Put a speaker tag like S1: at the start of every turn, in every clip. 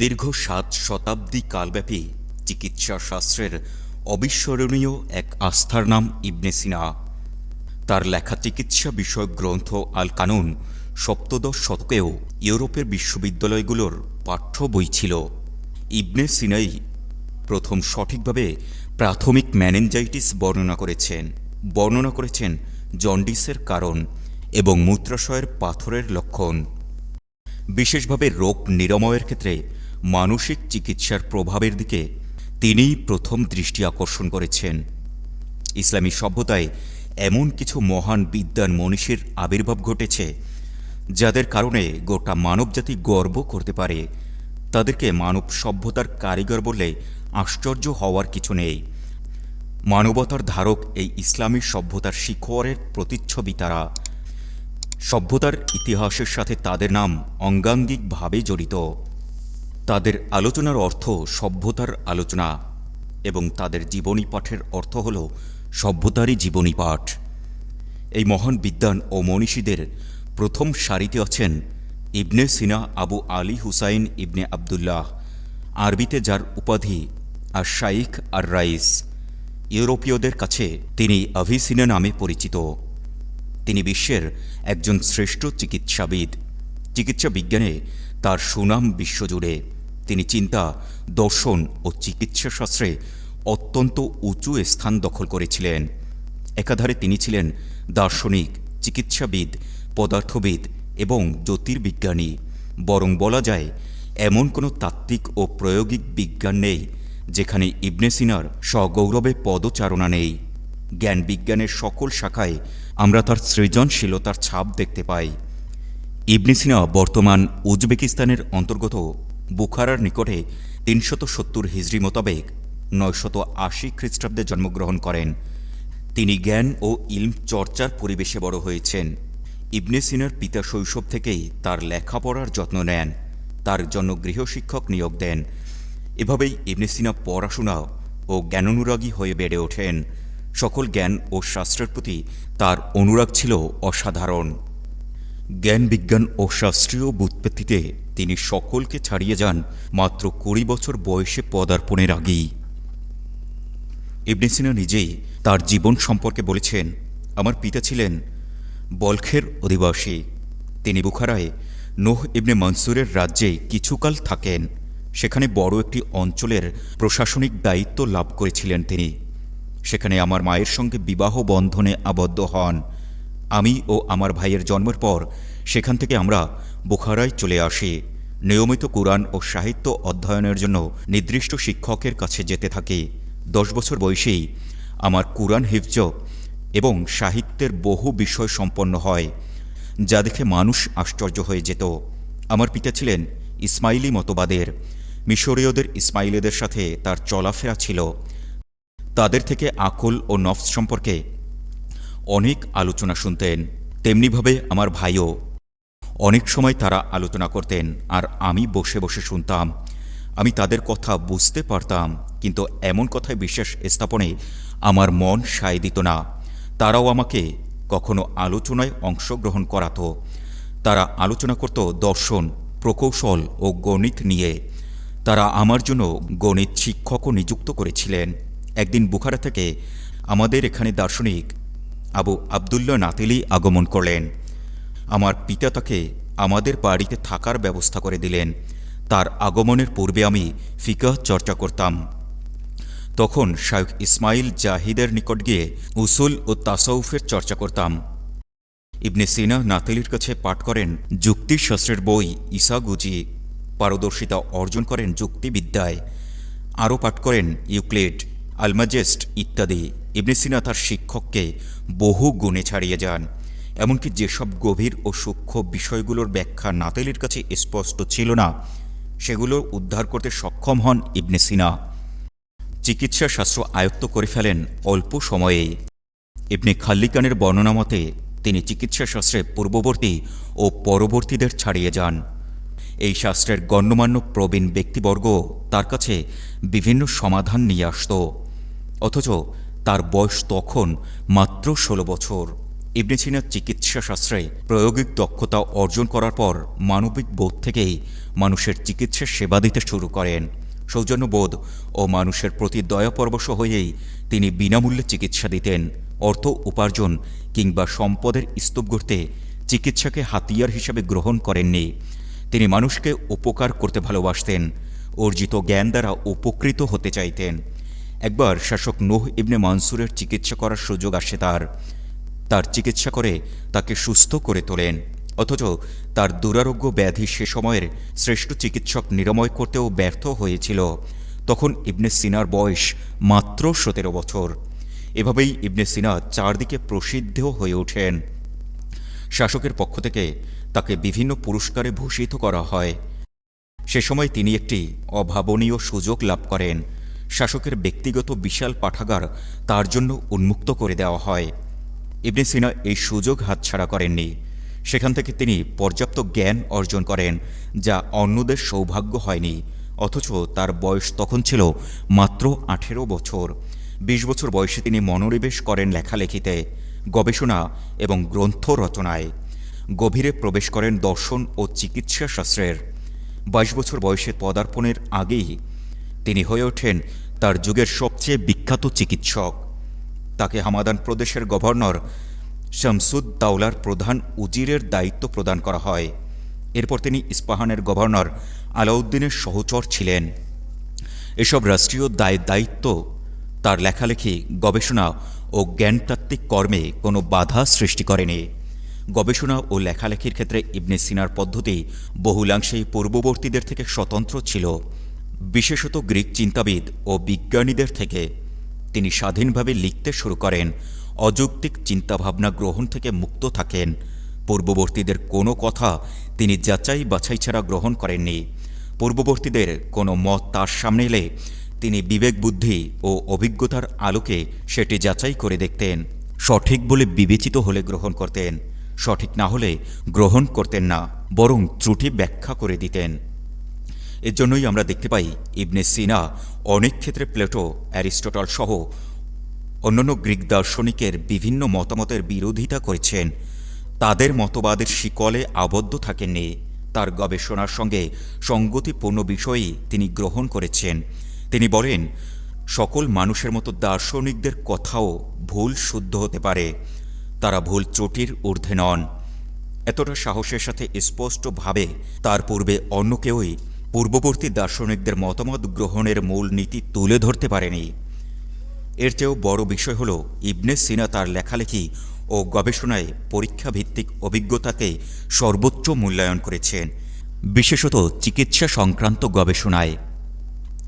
S1: দীর্ঘ সাত শতাব্দী কালব্যাপী চিকিৎসা শাস্ত্রের অবিস্মরণীয় এক আস্থার নাম ইবনে সিনা। তার লেখা চিকিৎসা বিষয়ক গ্রন্থ আল কানুন সপ্তদশ শতকেও ইউরোপের বিশ্ববিদ্যালয়গুলোর পাঠ্য বই ছিল। ইবনে সিনাই প্রথম সঠিকভাবে প্রাথমিক ম্যানেঞ্জাইটিস বর্ণনা করেছেন। বর্ণনা করেছেন জন্ডিসের কারণ এবং মূত্রাশয়ের পাথরের লক্ষণ। বিশেষভাবে রোগ নিরাময়ের ক্ষেত্রে মানসিক চিকিৎসার প্রভাবের দিকে তিনিই প্রথম দৃষ্টি আকর্ষণ করেছেন। ইসলামী সভ্যতায় এমন কিছু মহান বিদ্যান মনীষীর আবির্ভাব ঘটেছে, যাদের কারণে গোটা মানবজাতি গর্ব করতে পারে। তাদেরকে মানব সভ্যতার কারিগর বললে আশ্চর্য হওয়ার কিছু নেই। মানবতার ধারক এই ইসলামী সভ্যতার শিখরের প্রতিচ্ছবি তারা। সভ্যতার ইতিহাসের সাথে তাদের নাম অঙ্গাঙ্গিকভাবে জড়িত। তাদের আলোচনার অর্থ সভ্যতার আলোচনা এবং তাদের জীবনী পাঠের অর্থ হল সভ্যতারই জীবনী পাঠ। এই মহান বিদ্যান ও মনীষীদের প্রথম সারিতে আছেন ইবনে সিনা আবু আলী হুসাইন ইবনে আবদুল্লাহ, আরবিতে যার উপাধি আর শাইখ আর রাইস। ইউরোপীয়দের কাছে তিনি আভিসিনা নামে পরিচিত। তিনি বিশ্বের একজন শ্রেষ্ঠ চিকিৎসাবিদ। চিকিৎসা বিজ্ঞানে তার সুনাম বিশ্বজুড়ে। তিনি চিন্তা, দর্শন ও চিকিৎসা শাস্ত্রে অত্যন্ত উঁচু স্থান দখল করেছিলেন। একাধারে তিনি ছিলেন দার্শনিক, চিকিৎসাবিদ, পদার্থবিদ এবং জ্যোতির্বিজ্ঞানী। বরং বলা যায়, এমন কোনো তাত্ত্বিক ও প্রয়োগিক বিজ্ঞান নেই, যেখানে ইবনে সিনার সগৌরবে পদচারণা নেই। জ্ঞান বিজ্ঞানের সকল শাখায় আমরা তার সৃজনশীলতার ছাপ দেখতে পাই। ইবনে সিনা বর্তমান উজবেকিস্তানের অন্তর্গত বুখারার নিকটে তিনশত সত্তর হিজড়ি মোতাবেক নয়শত আশি খ্রিস্টাব্দে জন্মগ্রহণ করেন। তিনি জ্ঞান ও ইলম চর্চার পরিবেশে বড় হয়েছেন। ইবনে সিনার পিতা শৈশব থেকেই তার লেখাপড়ার যত্ন নেন, তার জন্য গৃহশিক্ষক নিয়োগ দেন। এভাবেই ইবনে সিনা পড়াশোনা ও জ্ঞানানুরাগী হয়ে বেড়ে ওঠেন। সকল জ্ঞান ও শাস্ত্রের প্রতি তার অনুরাগ ছিল অসাধারণ। জ্ঞান বিজ্ঞান ও শাস্ত্রীয় বুৎপত্তিতে তিনি সকলকে ছাড়িয়ে যান মাত্র কুড়ি বছর বয়সে পদার্পণের আগেই। ইবনে সিনা নিজেই তার জীবন সম্পর্কে বলেছেন, আমার পিতা ছিলেন বলখের অধিবাসী। তিনি বুখারায় নোহ ইবনে মনসুরের রাজ্যে কিছুকাল থাকেন। সেখানে বড় একটি অঞ্চলের প্রশাসনিক দায়িত্ব লাভ করেছিলেন তিনি। সেখানে আমার মায়ের সঙ্গে বিবাহ বন্ধনে আবদ্ধ হন। আমি ও আমার ভাইয়ের জন্মের পর সেখান থেকে আমরা বুখারায় চলে আসি। নিয়মিত কোরআন ও সাহিত্য অধ্যয়নের জন্য নির্দিষ্ট শিক্ষকের কাছে যেতে থাকি। দশ বছর বয়সেই আমার কোরআন হিফজ এবং সাহিত্যের বহু বিষয় সম্পন্ন হয়, যা দেখে মানুষ আশ্চর্য হয়ে যেত। আমার পিতা ছিলেন ইসমাইলি মতবাদের। মিশরীয়দের ইসমাইলিদের সাথে তার চলাফেরা ছিল। তাদের থেকে আকল ও নফস সম্পর্কে অনেক আলোচনা শুনতেন, তেমনিভাবে আমার ভাইও। অনেক সময় তারা আলোচনা করতেন আর আমি বসে বসে শুনতাম। আমি তাদের কথা বুঝতে পারতাম, কিন্তু এমন কথায় বিশ্বাস স্থাপনে আমার মন সায় দিত না। তারাও আমাকে কখনো আলোচনায় অংশগ্রহণ করাতো। তারা আলোচনা করত দর্শন, প্রকৌশল ও গণিত নিয়ে। তারা আমার জন্য গণিত শিক্ষকও নিযুক্ত করেছিলেন। একদিন বুখারা থেকে আমাদের এখানে দার্শনিক আবু আবদুল্লাহ নাতেলি আগমন করলেন। আমার পিতা তাকে আমাদের বাড়িতে থাকার ব্যবস্থা করে দিলেন। তার আগমনের পূর্বে আমি ফিকাহ চর্চা করতাম। তখন শায়খ ইসমাইল জাহিদের নিকট গিয়ে উসুল ও তাসাউফের চর্চা করতাম। ইবনে সিনা নাতেলির কাছে পাঠ করেন, যুক্তিশাস্ত্রের বই ইসা গুজি, পারদর্শিতা অর্জন করেন যুক্তিবিদ্যায়। আরও পাঠ করেন, ইউক্লেড, আলমাজেস্ট, ইত্যাদি। ইবনে সিনা তার শিক্ষককে বহু গুণে ছাড়িয়ে যান। এমনকি যেসব গভীর ও সূক্ষ্ম বিষয়গুলোর ব্যাখ্যা নাতেলির কাছে স্পষ্ট ছিল না, সেগুলো উদ্ধার করতে সক্ষম হন ইবনে সিনা। চিকিৎসা শাস্ত্র আয়ত্ত করে ফেলেন অল্প সময়েই। ইবনে খাল্লিকানের বর্ণনা মতে, তিনি চিকিৎসা শাস্ত্রে পূর্ববর্তী ও পরবর্তীদের ছাড়িয়ে যান। এই শাস্ত্রের গণ্যমান্য প্রবীণ ব্যক্তিবর্গ তার কাছে বিভিন্ন সমাধান নিয়ে আসত। অথচ তার বয়স তখন মাত্র ষোলো বছর। ইবনে সিনা চিকিৎসা শাস্ত্রে প্রায়োগিক দক্ষতা অর্জন করার পর মানবিক বোধ থেকেই মানুষের চিকিৎসার সেবা দিতে শুরু করেন। সৌজন্যবোধ ও মানুষের প্রতি দয়াপরবশ হয়েই তিনি বিনামূল্যে চিকিৎসা দিতেন। অর্থ উপার্জন কিংবা সম্পদের স্তূপ গড়তে চিকিৎসাকে হাতিয়ার হিসাবে গ্রহণ করেননি। তিনি মানুষকে উপকার করতে ভালোবাসতেন, অর্জিত জ্ঞান দ্বারা উপকৃত হতে চাইতেন। একবার শাসক নোহ ইবনে মানসুরের চিকিৎসা করার সুযোগ আসে তার। তার চিকিৎসা করে তাকে সুস্থ করে তোলেন, অথচ তার দুরারোগ্য ব্যাধি সে সময়ের শ্রেষ্ঠ চিকিৎসক নিরাময় করতেও ব্যর্থ হয়েছিল। তখন ইবনে সিনার বয়স মাত্র সতেরো বছর। এভাবেই ইবনে সিনা চারদিকে প্রসিদ্ধ হয়ে ওঠেন। শাসকের পক্ষ থেকে তাকে বিভিন্ন পুরস্কারে ভূষিত করা হয়। সে সময় তিনি একটি অভাবনীয় সুযোগ লাভ করেন। শাসকের ব্যক্তিগত বিশাল পাঠাগার তার জন্য উন্মুক্ত করে দেওয়া হয়। ইবনে সিনা এই সুযোগ হাতছাড়া করেননি। সেখান থেকে তিনি পর্যাপ্ত জ্ঞান অর্জন করেন, যা অন্যদের সৌভাগ্য হয়নি, অথচ তার বয়স তখন ছিল মাত্র আঠেরো বছর। বিশ বছর বয়সে তিনি মনোনিবেশ করেন লেখালেখিতে, গবেষণা এবং গ্রন্থ রচনায়। গভীরে প্রবেশ করেন দর্শন ও চিকিৎসা শাস্ত্রের। বাইশ বছর বয়সে পদার্পণের আগেই তিনি হয়ে ওঠেন তার যুগের সবচেয়ে বিখ্যাত চিকিৎসক। তাকে হামাদান প্রদেশের গভর্নর শামসুদ দাউলার প্রধান উজিরের দায়িত্ব প্রদান করা হয়। এরপর তিনি ইস্পাহানের গভর্নর আলাউদ্দিনের সহচর ছিলেন। এসব রাষ্ট্রীয় দায় দায়িত্ব, তার লেখালেখি, গবেষণা ও জ্ঞানতাত্ত্বিক কর্মে কোনো বাধা সৃষ্টি করেনি। গবেষণা ও লেখালেখির ক্ষেত্রে ইবনে সিনার পদ্ধতি বহুলাংশেই পূর্ববর্তীদের থেকে স্বতন্ত্র ছিল। বিশেষত গ্রিক চিন্তাবিদ ও বিজ্ঞানীদের থেকে তিনি স্বাধীনভাবে লিখতে শুরু করেন, অযৌক্তিক চিন্তাভাবনা গ্রহণ থেকে মুক্ত থাকেন। পূর্ববর্তীদের কোনো কথা তিনি যাচাই বাছাই ছাড়া গ্রহণ করেননি। পূর্ববর্তীদের কোনো মত তার সামনে এলে তিনি বিবেক বুদ্ধি ও অভিজ্ঞতার আলোকে সেটি যাচাই করে দেখতেন। সঠিক বলে বিবেচিত হলে গ্রহণ করতেন, সঠিক না হলে গ্রহণ করতেন না, বরং ত্রুটি ব্যাখ্যা করে দিতেন। এর জন্যই আমরা দেখতে পাই ইবনে সিনা, অনেক ক্ষেত্রে প্লেটো, অ্যারিস্টটল সহ অন্যান্য গ্রিক দার্শনিকের বিভিন্ন মতামতের বিরোধিতা করেছেন। তাদের মতবাদের শিকলে আবদ্ধ থাকেননি। তার গবেষণার সঙ্গে সঙ্গতিপূর্ণ বিষয়ই তিনি গ্রহণ করেছেন। তিনি বলেন, সকল মানুষের মতো দার্শনিকদের কথাও ভুল শুদ্ধ হতে পারে। তারা ভুল চটির ঊর্ধ্বে নন। এতটা সাহসের সাথে স্পষ্টভাবে তার পূর্বে অন্য কেউই পূর্ববর্তী দার্শনিকদের মতামত গ্রহণের মূল নীতি তুলে ধরতে পারেনি। এর চেয়েও বড় বিষয় হল, ইবনে সিনা তার লেখালেখি ও গবেষণায় পরীক্ষা ভিত্তিক অভিজ্ঞতাকে সর্বোচ্চ মূল্যায়ন করেছেন, বিশেষত চিকিৎসা সংক্রান্ত গবেষণায়।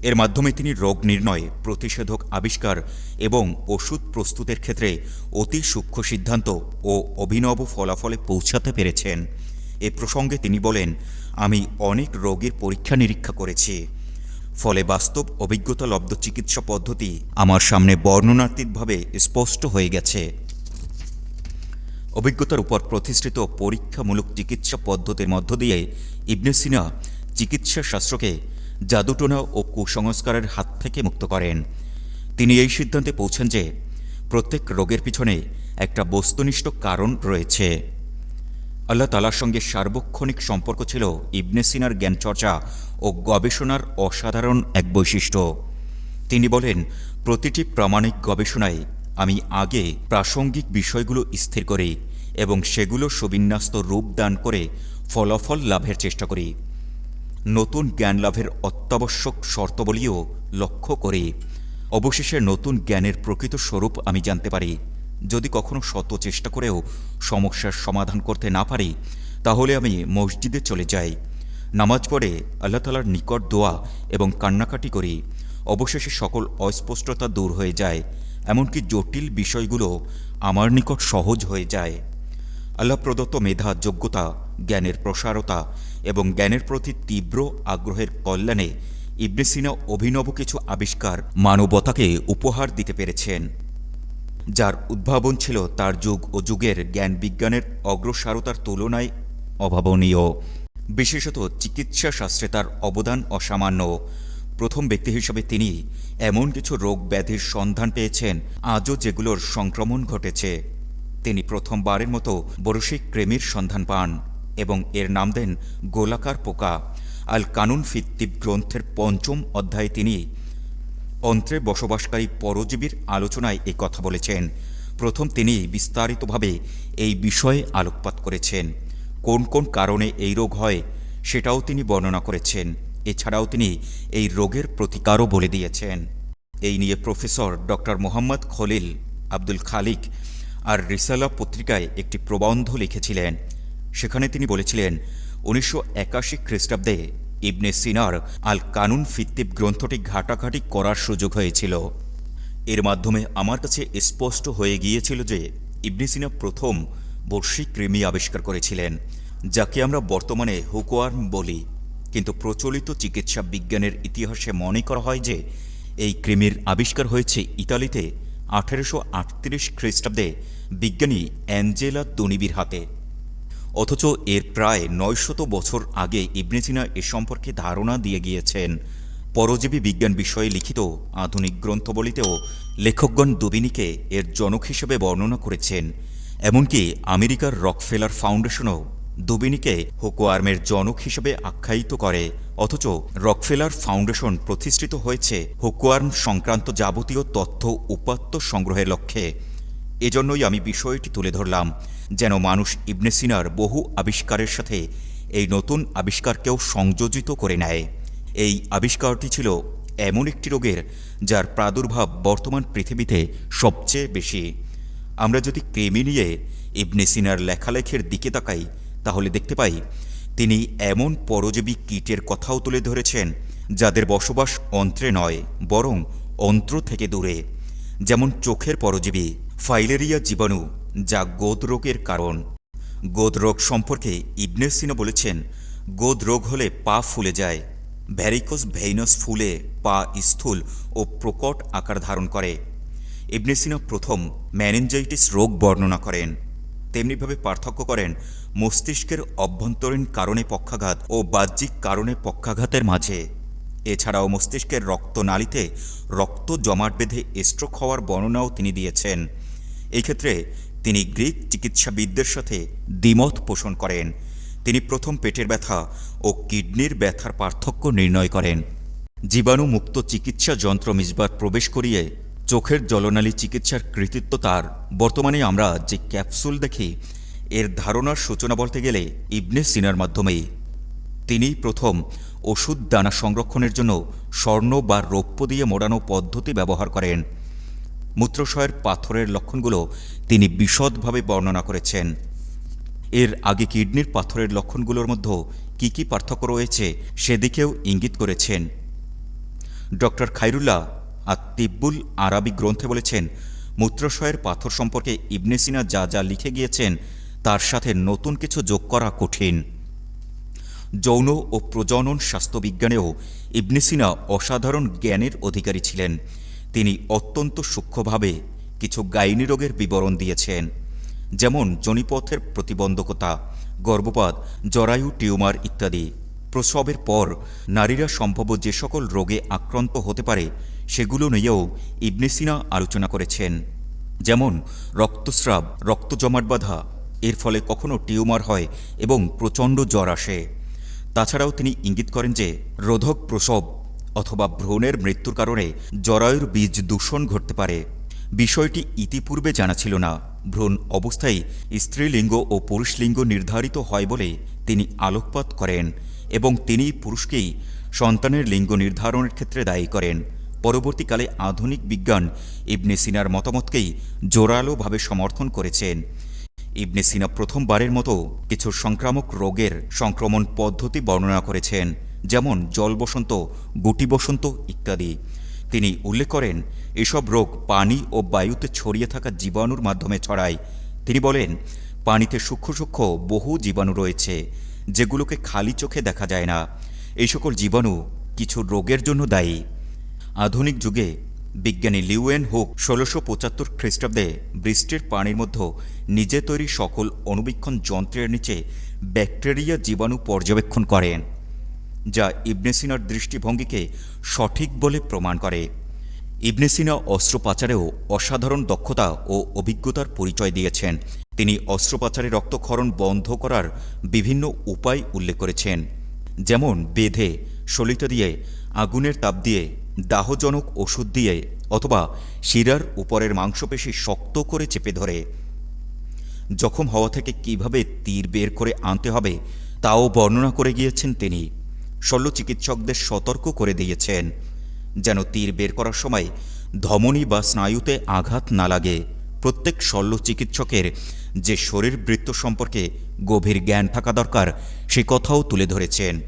S1: এর মাধ্যমে তিনি রোগ নির্ণয়, প্রতিষেধক আবিষ্কার এবং ওষুধ প্রস্তুতের ক্ষেত্রে অতি সূক্ষ্ম সিদ্ধান্ত ও অভিনব ফলাফলে পৌঁছাতে পেরেছেন। এ প্রসঙ্গে তিনি বলেন আমি অনেক রোগীর পরীক্ষা নিরীক্ষা করেছি। ফলে বাস্তব অভিজ্ঞতালব্ধ চিকিৎসা পদ্ধতি আমার সামনে বর্ণনাতীতভাবে স্পষ্ট হয়ে গেছে। অভিজ্ঞতার উপর প্রতিষ্ঠিত পরীক্ষামূলক চিকিৎসা পদ্ধতির মধ্য দিয়ে ইবনে সিনা চিকিৎসা শাস্ত্রকে জাদুটোনা ও কুসংস্কারের হাত থেকে মুক্ত করেন। তিনি এই সিদ্ধান্তে পৌঁছেন যে প্রত্যেক রোগের পিছনে একটা বস্তুনিষ্ঠ কারণ রয়েছে। আল্লাহ তালার সঙ্গে সার্বক্ষণিক সম্পর্ক ছিল ইবনে সিনার জ্ঞানচর্চা ও গবেষণার অসাধারণ এক বৈশিষ্ট্য। তিনি বলেন, প্রতিটি প্রামাণিক গবেষণায় আমি আগে প্রাসঙ্গিক বিষয়গুলো স্থির করি এবং সেগুলো সুবিন্যস্ত রূপ দান করে ফলাফল লাভের চেষ্টা করি। নতুন জ্ঞান লাভের অত্যাবশ্যক শর্তবলীও লক্ষ্য করি। অবশেষে নতুন জ্ঞানের প্রকৃত স্বরূপ আমি জানতে পারি। যদি কখনো শত চেষ্টা করেও সমস্যার সমাধান করতে না পারি, তাহলে আমি মসজিদে চলে যাই। নামাজ পড়ে আল্লাহ তালার নিকট দোয়া এবং কান্নাকাটি করি। অবশেষে সকল অস্পষ্টতা দূর হয়ে যায়, এমনকি জটিল বিষয়গুলো আমার নিকট সহজ হয়ে যায়। আল্লাহ প্রদত্ত মেধা, যোগ্যতা, জ্ঞানের প্রসারতা এবং জ্ঞানের প্রতি তীব্র আগ্রহের কল্যাণে ইবনে সিনা অভিনব কিছু আবিষ্কার মানবতাকে উপহার দিতে পেরেছেন। যার উদ্ভাবন ছিল তার যুগ ও যুগের জ্ঞান বিজ্ঞানের অগ্রসারতার তুলনায় অভাবনীয়। বিশেষত চিকিৎসা শাস্ত্রে তার অবদান অসামান্য। প্রথম ব্যক্তি হিসেবে তিনি এমন কিছু রোগ ব্যাধির সন্ধান পেয়েছেন আজও যেগুলোর সংক্রমণ ঘটেছে। তিনি প্রথমবারের মতো বরশিক ক্রেমির সন্ধান পান এবং এর নাম দেন গোলাকার পোকা। আল কানুন ফিত্তিব গ্রন্থের পঞ্চম অধ্যায়ে তিনি অন্ত্রে বসবাসকারী পরজীবীর আলোচনায় এই কথা বলেছেন। প্রথম তিনি বিস্তারিতভাবে এই বিষয়ে আলোকপাত করেছেন। কোন কোন কারণে এই রোগ হয় সেটাও তিনি বর্ণনা করেছেন। এছাড়াও তিনি এই রোগের প্রতিকারও বলে দিয়েছেন। এই নিয়ে প্রফেসর ডক্টর মোহাম্মদ খলিল আব্দুল খালিক আর রিসালা পত্রিকায় একটি প্রবন্ধ লিখেছিলেন। সেখানে তিনি বলেছিলেন, উনিশশো একাশি খ্রিস্টাব্দে ইবনে সিনার আল কানুন ফিত্তিব গ্রন্থটি ঘাটাঘাটি করার সুযোগ হয়েছিল। এর মাধ্যমে আমার কাছে স্পষ্ট হয়ে গিয়েছিল যে ইবনে সিনা প্রথম বর্ষিক কৃমি আবিষ্কার করেছিলেন, যাকে আমরা বর্তমানে হুকোয়ার্ম বলি। কিন্তু প্রচলিত চিকিৎসা বিজ্ঞানের ইতিহাসে মনে করা হয় যে এই কৃমির আবিষ্কার হয়েছে ইতালিতে আঠেরোশো আটত্রিশ খ্রিস্টাব্দে বিজ্ঞানী অ্যাঞ্জেলা দনিবির হাতে। অথচ এর প্রায় নয়শত বছর আগে ইবনে সিনা এ সম্পর্কে ধারণা দিয়ে গিয়েছেন। পরজীবী বিজ্ঞান বিষয়ে লিখিত আধুনিক গ্রন্থবলিতেও লেখকগণ দুবিনীকে এর জনক হিসেবে বর্ণনা করেছেন। এমনকি আমেরিকার রকফেলার ফাউন্ডেশনও দুবিনীকে হুকোয়ার্মের জনক হিসেবে আখ্যায়িত করে। অথচ রকফেলার ফাউন্ডেশন প্রতিষ্ঠিত হয়েছে হোকোয়ার্ম সংক্রান্ত যাবতীয় তথ্য উপাত্ত সংগ্রহের লক্ষ্যে। এজন্যই আমি বিষয়টি তুলে ধরলাম, যেন মানুষ ইবনে সিনার বহু আবিষ্কারের সাথে এই নতুন আবিষ্কারকেও সংযোজিত করে নেয়। এই আবিষ্কারটি ছিল এমন একটি রোগের যার প্রাদুর্ভাব বর্তমান পৃথিবীতে সবচেয়ে বেশি। আমরা যদি কৃমি নিয়ে ইবনে সিনার লেখালেখির দিকে তাকাই, তাহলে দেখতে পাই তিনি এমন পরজীবী কীটের কথাও তুলে ধরেছেন, যাদের বসবাস অন্ত্রে নয়, বরং অন্ত্র থেকে দূরে। যেমন চোখের পরজীবী ফাইলেরিয়া জীবাণু, যা গোদ রোগের কারণ। গোদ রোগ সম্পর্কে ইবনে সিনা বলেছেন গোদ রোগ হলে পা ফুলে যায় ভ্যারিকোস ভেইনাস ফুলে পা স্থূল ও প্রকট আকার ধারণ করে। ইবনে সিনা প্রথম ম্যানেঞ্জাইটিস রোগ বর্ণনা করেন। তেমনিভাবে পার্থক্য করেন মস্তিষ্কের অভ্যন্তরীণ কারণে পক্ষাঘাত ও বাহ্যিক কারণে পক্ষাঘাতের মাঝে। এছাড়াও মস্তিষ্কের রক্তনালীতে রক্ত জমাট বেঁধে স্ট্রোক হওয়ার বর্ণনাও তিনি দিয়েছেন। এই ক্ষেত্রে তিনি গ্রিক চিকিৎসাবিদদের সাথে দ্বিমত পোষণ করেন। তিনি প্রথম পেটের ব্যথা ও কিডনির ব্যথার পার্থক্য নির্ণয় করেন। জীবাণুমুক্ত চিকিৎসা যন্ত্র মিসবার প্রবেশ করিয়ে চোখের জলনালী চিকিৎসার কৃতিত্ব তার। বর্তমানে আমরা যে ক্যাপসুল দেখি, এর ধারণার সূচনা বলতে গেলে ইবনে সিনার মাধ্যমেই। তিনিই প্রথম ওষুধ দানা সংরক্ষণের জন্য স্বর্ণ বা রৌপ্য দিয়ে মোড়ানো পদ্ধতি ব্যবহার করেন। মূত্রশয়ের পাথরের লক্ষণগুলো তিনি বিশদভাবে বর্ণনা করেছেন। এর আগে কিডনির পাথরের লক্ষণগুলোর মধ্যে কী কী পার্থক্য রয়েছে সেদিকেও ইঙ্গিত করেছেন। ডক্টর খাইরুল্লাহ আর তিব্বুল আরবি গ্রন্থে বলেছেন, মূত্রশয়ের পাথর সম্পর্কে ইবনে সিনা যা যা লিখে গিয়েছেন, তার সাথে নতুন কিছু যোগ করা কঠিন। যৌন ও প্রজনন স্বাস্থ্যবিজ্ঞানেও ইবনে সিনা অসাধারণ জ্ঞানের অধিকারী ছিলেন। তিনি অত্যন্ত সূক্ষ্মভাবে কিছু গাইনি রোগের বিবরণ দিয়েছেন, যেমন জনিপথের প্রতিবন্ধকতা, গর্ভপাত, জরায়ু টিউমার ইত্যাদি। প্রসবের পর নারীরা সম্ভব যে সকল রোগে আক্রান্ত হতে পারে, সেগুলো নিয়েও ইবনে সিনা আলোচনা করেছেন, যেমন রক্তস্রাব রক্ত জমাট বাঁধা, এর ফলে কখনো টিউমার হয় এবং প্রচণ্ড জ্বর আসে। তাছাড়াও তিনি ইঙ্গিত করেন যে রোধক প্রসব অথবা ভ্রূণের মৃত্যুর কারণে জরায়ুর বীজ দূষণ ঘটতে পারে। বিষয়টি ইতিপূর্বে জানা ছিল না। ভ্রূণ অবস্থায় স্ত্রীলিঙ্গ ও পুরুষলিঙ্গ নির্ধারিত হয় বলে তিনি আলোকপাত করেন এবং তিনি পুরুষকেই সন্তানের লিঙ্গ নির্ধারণের ক্ষেত্রে দায়ী করেন। পরবর্তীকালে আধুনিক বিজ্ঞান ইবনে সিনার মতামতকেই জোরালোভাবে সমর্থন করেছেন। ইবনে সিনা প্রথমবারের মতো কিছু সংক্রামক রোগের সংক্রমণ পদ্ধতি বর্ণনা করেছেন। যেমন জল বসন্ত, গুটি বসন্ত ইত্যাদি। তিনি উল্লেখ করেন, এসব রোগ পানি ও বায়ুতে ছড়িয়ে থাকা জীবাণুর মাধ্যমে ছড়ায়। তিনি বলেন, পানিতে সূক্ষ্ম সূক্ষ্ম বহু জীবাণু রয়েছে, যেগুলোকে খালি চোখে দেখা যায় না। এই সকল জীবাণু কিছু রোগের জন্য দায়ী। আধুনিক যুগে বিজ্ঞানী লিউয়েন হুক ষোলোশো পঁচাত্তর খ্রিস্টাব্দে বৃষ্টির পানির মধ্যে নিজে তৈরি সকল অনুবীক্ষণ যন্ত্রের নিচে ব্যাকটেরিয়া জীবাণু পর্যবেক্ষণ করেন। যা ইবনেসিনার দৃষ্টিভঙ্গিকে সঠিক বলে প্রমাণ করে। ইবনেসিনা অস্ত্রোপাচারেও অসাধারণ দক্ষতা ও অভিজ্ঞতার পরিচয় দিয়েছেন। তিনি অস্ত্রোপাচারে রক্তক্ষরণ বন্ধ করার বিভিন্ন উপায় উল্লেখ করেছেন, যেমন বেঁধে, সলিতা দিয়ে, আগুনের তাপ দিয়ে, দাহজনক ওষুধ দিয়ে অথবা শিরার উপরের মাংসপেশি শক্ত করে চেপে ধরে। জখম হওয়া থেকে কীভাবে তীর বের করে আনতে হবে, তাও বর্ণনা করে গিয়েছেন তিনি। শল্য চিকিৎসকদের সতর্ক করে দিয়েছেন, যেন তীর বের করার সময় ধমনী বা স্নায়ুতে আঘাত না লাগে। প্রত্যেক শল্য চিকিৎসকের যে শরীরবৃত্ত সম্পর্কে গভীর জ্ঞান থাকা দরকার, সে কথাও তুলে ধরেছেন।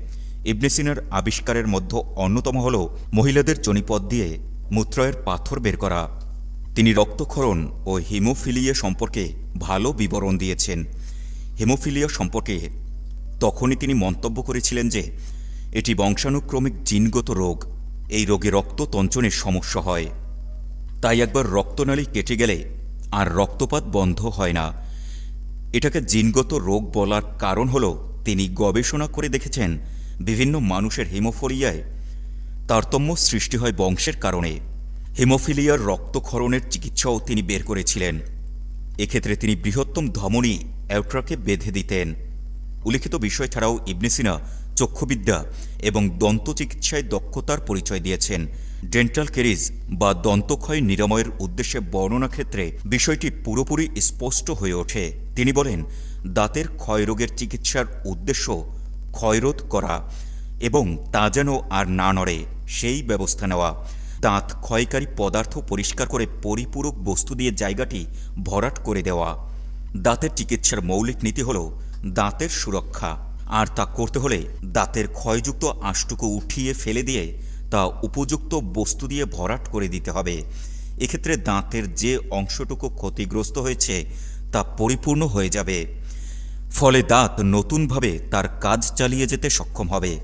S1: ইবনেসিনার আবিষ্কারের মধ্যে অন্যতম হল মহিলাদের জনিপদ দিয়ে মূত্রয়ের পাথর বের করা। তিনি রক্তক্ষরণ ও হিমোফিলিয়া সম্পর্কে ভালো বিবরণ দিয়েছেন। হিমোফিলিয়া সম্পর্কে তখনই তিনি মন্তব্য করেছিলেন যে এটি বংশানুক্রমিক জিনগত রোগ। এই রোগে রক্ত তঞ্চনের সমস্যা হয়। তাই একবার রক্তনালী কেটে গেলে আর রক্তপাত বন্ধ হয় না। এটাকে জিনগত রোগ বলার কারণ হল তিনি গবেষণা করে দেখেছেন বিভিন্ন মানুষের হিমোফোলিয়ায় তারতম্য সৃষ্টি হয় বংশের কারণে। হিমোফিলিয়ার রক্তক্ষরণের চিকিৎসাও তিনি বের করেছিলেন। এক্ষেত্রে তিনি বৃহত্তম ধমনী অ্যাউট্রাকে বেঁধে দিতেন। উল্লিখিত বিষয় ছাড়াও ইবনেসিনা চক্ষুবিদ্যা এবং দন্ত চিকিৎসায় দক্ষতার পরিচয় দিয়েছেন। ডেন্টাল কেরিজ বা দন্তক্ষয় নিরাময়ের উদ্দেশ্যে বর্ণনা ক্ষেত্রে বিষয়টি পুরোপুরি স্পষ্ট হয়ে ওঠে। তিনি বলেন, দাঁতের ক্ষয়রোগের চিকিৎসার উদ্দেশ্য ক্ষয়রোধ করা এবং তা যেন আর না নড়ে, সেই ব্যবস্থা নেওয়া। দাঁত ক্ষয়কারী পদার্থ পরিষ্কার করে পরিপূরক বস্তু দিয়ে জায়গাটি ভরাট করে দেওয়া। দাঁতের চিকিৎসার মৌলিক নীতি হল দাঁতের সুরক্ষা। আর তা করতে হলে দাঁতের ক্ষয়যুক্ত আঁশটুকু উঠিয়ে ফেলে দিয়ে তা উপযুক্ত বস্তু দিয়ে ভরাট করে দিতে হবে। এক্ষেত্রে দাঁতের যে অংশটুকু ক্ষতিগ্রস্ত হয়েছে তা পরিপূর্ণ হয়ে যাবে। ফলে দাঁত নতুনভাবে তার কাজ চালিয়ে যেতে সক্ষম হবে।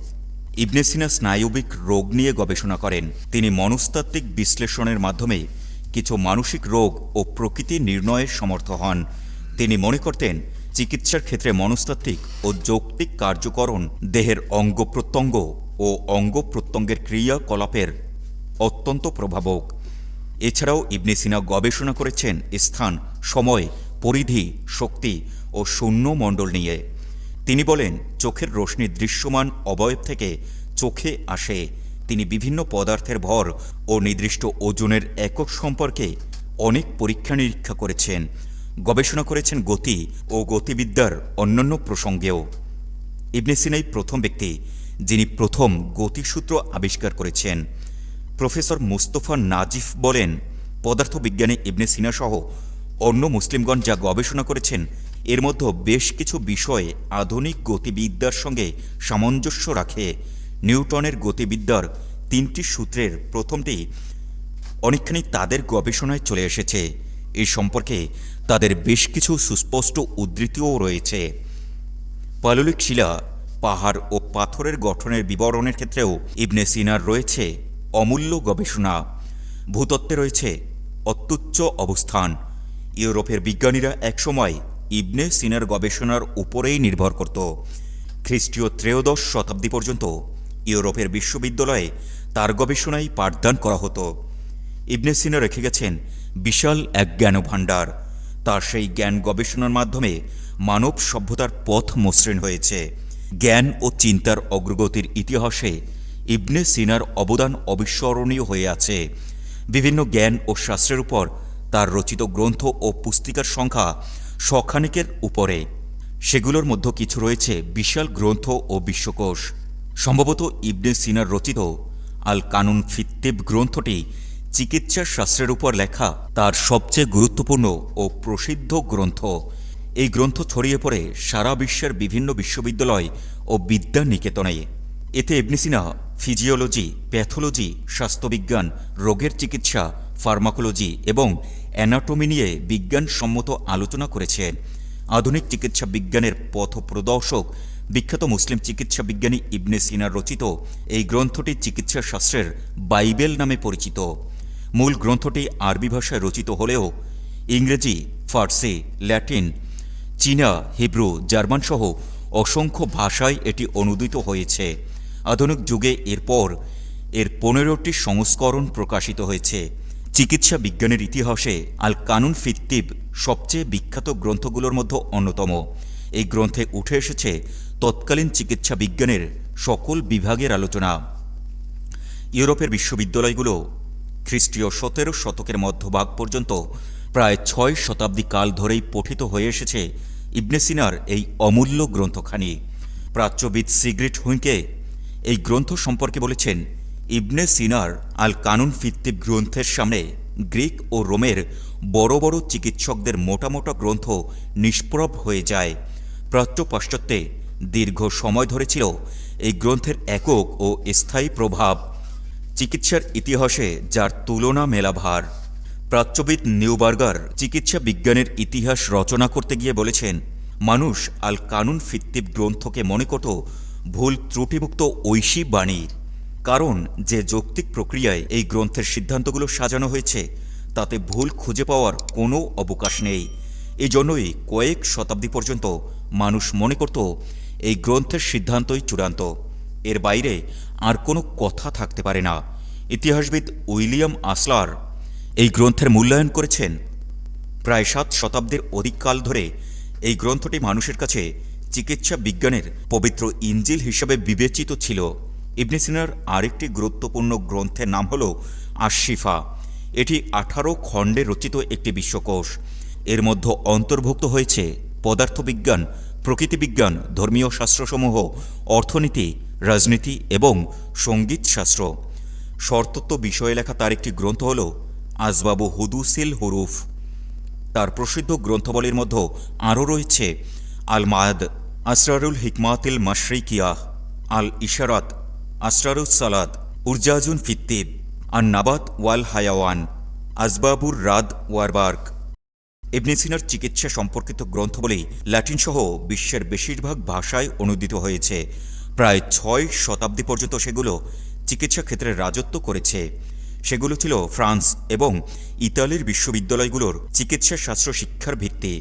S1: ইবনে সিনা স্নায়বিক রোগ নিয়ে গবেষণা করেন। তিনি মনস্তাত্ত্বিক বিশ্লেষণের মাধ্যমে কিছু মানসিক রোগ ও প্রকৃতি নির্ণয়ের সমর্থ হন। তিনি মনে করতেন চিকিৎসার ক্ষেত্রে মনস্তাত্ত্বিক ও যৌক্তিক কার্যকরণ, দেহের অঙ্গ প্রত্যঙ্গ ও অঙ্গ প্রত্যঙ্গের ক্রিয়াকলাপের অত্যন্ত প্রভাবক। এছাড়াও ইবনে সিনা গবেষণা করেছেন স্থান, সময়, পরিধি, শক্তি ও শূন্য মণ্ডল নিয়ে। তিনি বলেন, চোখের রশ্মি দৃশ্যমান অবয়ব থেকে চোখে আসে। তিনি বিভিন্ন পদার্থের ভর ও নির্দিষ্ট ওজনের একক সম্পর্কে অনেক পরীক্ষা নিরীক্ষা করেছেন। গবেষণা করেছেন গতি ও গতিবিদ্যার অন্যান্য প্রসঙ্গেও। ইবনে সিনাই প্রথম ব্যক্তি যিনি প্রথম গতিসূত্র আবিষ্কার করেছেন। প্রফেসর মুস্তফা নাজিফ বলেন, পদার্থবিজ্ঞানে ইবনে সিনা সহ অন্য মুসলিমগণ যা গবেষণা করেছেন, এর মধ্যে বেশ কিছু বিষয়ে আধুনিক গতিবিদ্যার সঙ্গে সামঞ্জস্য রাখে। নিউটনের গতিবিদ্যার তিনটি সূত্রের প্রথমটি অনেকখানি তাদের গবেষণায় চলে এসেছে। এই সম্পর্কে তাদের বেশ কিছু সুস্পষ্ট উদ্ধৃতিও রয়েছে। পাললিক শিলা পাহাড় ও পাথরের গঠনের বিবরণের ক্ষেত্রেও ইবনে সিনার রয়েছে অমূল্য গবেষণা। ভূতত্ত্বে রয়েছে অত্যুচ্চ অবস্থান। ইউরোপের বিজ্ঞানীরা একসময় ইবনে সিনার গবেষণার উপরেই নির্ভর করত। খ্রিস্টীয় ত্রয়োদশ শতাব্দী পর্যন্ত ইউরোপের বিশ্ববিদ্যালয়ে তার গবেষণায় পাঠদান করা হতো। ইবনে সিনা রেখে গেছেন বিশাল এক জ্ঞানভাণ্ডার। তার সেই জ্ঞান গবেষণার মাধ্যমে মানব সভ্যতার পথ মসৃণ হয়েছে। জ্ঞান ও চিন্তার অগ্রগতির ইতিহাসে ইবনে সিনার অবদান অবিস্মরণীয় হয়ে আছে। বিভিন্ন জ্ঞান ও শাস্ত্রের উপর তার রচিত গ্রন্থ ও পুস্তিকার সংখ্যা শখানেকের উপরে। সেগুলোর মধ্যে কিছু রয়েছে বিশাল গ্রন্থ ও বিশ্বকোষ। সম্ভবত ইবনে সিনার রচিত আল কানুন ফিত্তেব গ্রন্থটি চিকিৎসা শাস্ত্রের উপর লেখা তার সবচেয়ে গুরুত্বপূর্ণ ও প্রসিদ্ধ গ্রন্থ। এই গ্রন্থ ছড়িয়ে পড়ে সারা বিশ্বের বিভিন্ন বিশ্ববিদ্যালয় ও বিদ্যা নিকেতনে এতে ইবনিসিনা ফিজিওলজি, প্যাথোলজি, স্বাস্থ্যবিজ্ঞান, রোগের চিকিৎসা, ফার্মাকোলজি এবং অ্যানাটমি নিয়ে বিজ্ঞানসম্মত আলোচনা করেছেন আধুনিক চিকিৎসা বিজ্ঞানের পথ প্রদর্শক বিখ্যাত মুসলিম চিকিৎসা বিজ্ঞানী ইবনে সিনার রচিত এই গ্রন্থটি চিকিৎসা শাস্ত্রের বাইবেল নামে পরিচিত। মূল গ্রন্থটি আরবি ভাষায় রচিত হলেও ইংরেজি, ফার্সি, ল্যাটিন, চীনা, হিব্রু, জার্মান সহ অসংখ্য ভাষায় এটি অনুদিত হয়েছে। আধুনিক যুগে এরপর এর পনেরোটি সংস্করণ প্রকাশিত হয়েছে। চিকিৎসা বিজ্ঞানের ইতিহাসে আল কানুন ফিত্তিব সবচেয়ে বিখ্যাত গ্রন্থগুলোর মধ্যে অন্যতম। এই গ্রন্থে উঠে এসেছে তৎকালীন চিকিৎসা বিজ্ঞানের সকল বিভাগের আলোচনা। ইউরোপের বিশ্ববিদ্যালয়গুলো খ্রিস্টীয় সতেরো শতকের মধ্যভাগ পর্যন্ত প্রায় ছয় শতাব্দী কাল ধরেই পঠিত হয়ে এসেছে ইবনে সিনার এই অমূল্য গ্রন্থখানি। প্রাচ্যবিদ সিগ্রিট হুইকে এই গ্রন্থ সম্পর্কে বলেছেন, ইবনে সিনার আল কানুন ভিত্তিক গ্রন্থের সামনে গ্রিক ও রোমের বড় বড় চিকিৎসকদের মোটা মোটা গ্রন্থ নিষ্প্রভ হয়ে যায়। প্রাচ্য পাশ্চাত্যে দীর্ঘ সময় ধরে ছিল এই গ্রন্থের একক ও স্থায়ী প্রভাব চিকিৎসার ইতিহাসে যার তুলনা মেলাভার। প্রাচ্যবিদ নিউবার্গার চিকিৎসা বিজ্ঞানের ইতিহাস রচনা করতে গিয়ে বলেছেন, মানুষ আল কানুন ভিত্তিক গ্রন্থকে মনে করত ভুল ত্রুটিমুক্ত ঐশী বাণী। কারণ যে যৌক্তিক প্রক্রিয়ায় এই গ্রন্থের সিদ্ধান্তগুলো সাজানো হয়েছে, তাতে ভুল খুঁজে পাওয়ার কোনো অবকাশ নেই। এজন্যই কয়েক শতাব্দী পর্যন্ত মানুষ মনে করত, এই গ্রন্থের সিদ্ধান্তই চূড়ান্ত। এর বাইরে আর কোনো কথা থাকতে পারে না। ইতিহাসবিদ উইলিয়াম আসলার এই গ্রন্থের মূল্যায়ন করেছেন। প্রায় সাত শতাব্দীর অধিক কাল ধরে এই গ্রন্থটি মানুষের কাছে চিকিৎসা বিজ্ঞানের পবিত্র ইঞ্জিল হিসাবে বিবেচিত ছিল। ইবনে সিনার আরেকটি গুরুত্বপূর্ণ গ্রন্থের নাম হল আশিফা এটি আঠারো খণ্ডে রচিত একটি বিশ্বকোষ। এর মধ্যে অন্তর্ভুক্ত হয়েছে পদার্থবিজ্ঞান, প্রকৃতিবিজ্ঞান, ধর্মীয় শাস্ত্রসমূহ, অর্থনীতি রাজনীতি এবং সঙ্গীতশাস্ত্র। শর্তত্ব বিষয়ে লেখা তার একটি গ্রন্থ হল আজবাবু হুদুসিল হুরুফ। তার প্রসিদ্ধ গ্রন্থবলীর মধ্যে আরও রয়েছে আল মায়াদ আসরারুল হিকমাতিল মাশরিকিয়াহ আল ইশারাত আসরারুস সালাদ উরজাজুন ফিত্তিব আর নাবাত ওয়াল হায়াওয়ান আজবাবুর রাদ ওয়ারবার্ক ইবনে সিনার চিকিৎসা সম্পর্কিত গ্রন্থবলী ল্যাটিন সহ বিশ্বের বেশিরভাগ ভাষায় অনুদিত হয়েছে। প্রায় ছয় শতাব্দী পর্যন্ত সেগুলো চিকিৎসা ক্ষেত্রে রাজত্ব করেছে। সেগুলো ছিল ফ্রান্স এবং ইতালির বিশ্ববিদ্যালয়গুলোর চিকিৎসা শাস্ত্র শিক্ষার ভিত্তি।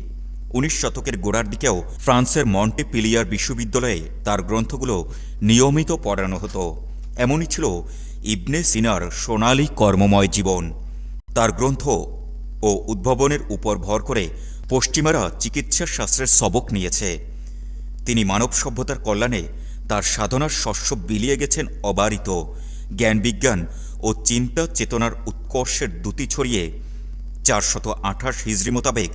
S1: উনিশ শতকের গোড়ার দিকেও ফ্রান্সের মন্টে পিলিয়ার বিশ্ববিদ্যালয়ে তার গ্রন্থগুলো নিয়মিত পড়ানো হতো। এমনই ছিল ইবনে সিনার সোনালী কর্মময় জীবন। তার গ্রন্থ ও উদ্ভাবনের উপর ভর করে পশ্চিমারা চিকিৎসা শাস্ত্রের সবক নিয়েছে। তিনি মানব সভ্যতার কল্যাণে তার সাধনার শস্য বিলিয়ে গেছেন অবারিত। জ্ঞানবিজ্ঞান ও চিন্তা চেতনার উৎকর্ষের দ্যুতি ছড়িয়ে চারশত আঠাশ হিজড়ি মোতাবেক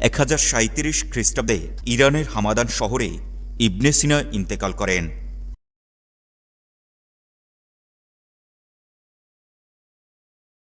S1: এক হাজার সাঁত্রিশ খ্রিস্টাব্দে ইরানের হামাদান শহরে ইবনেসিনা ইন্তেকাল করেন।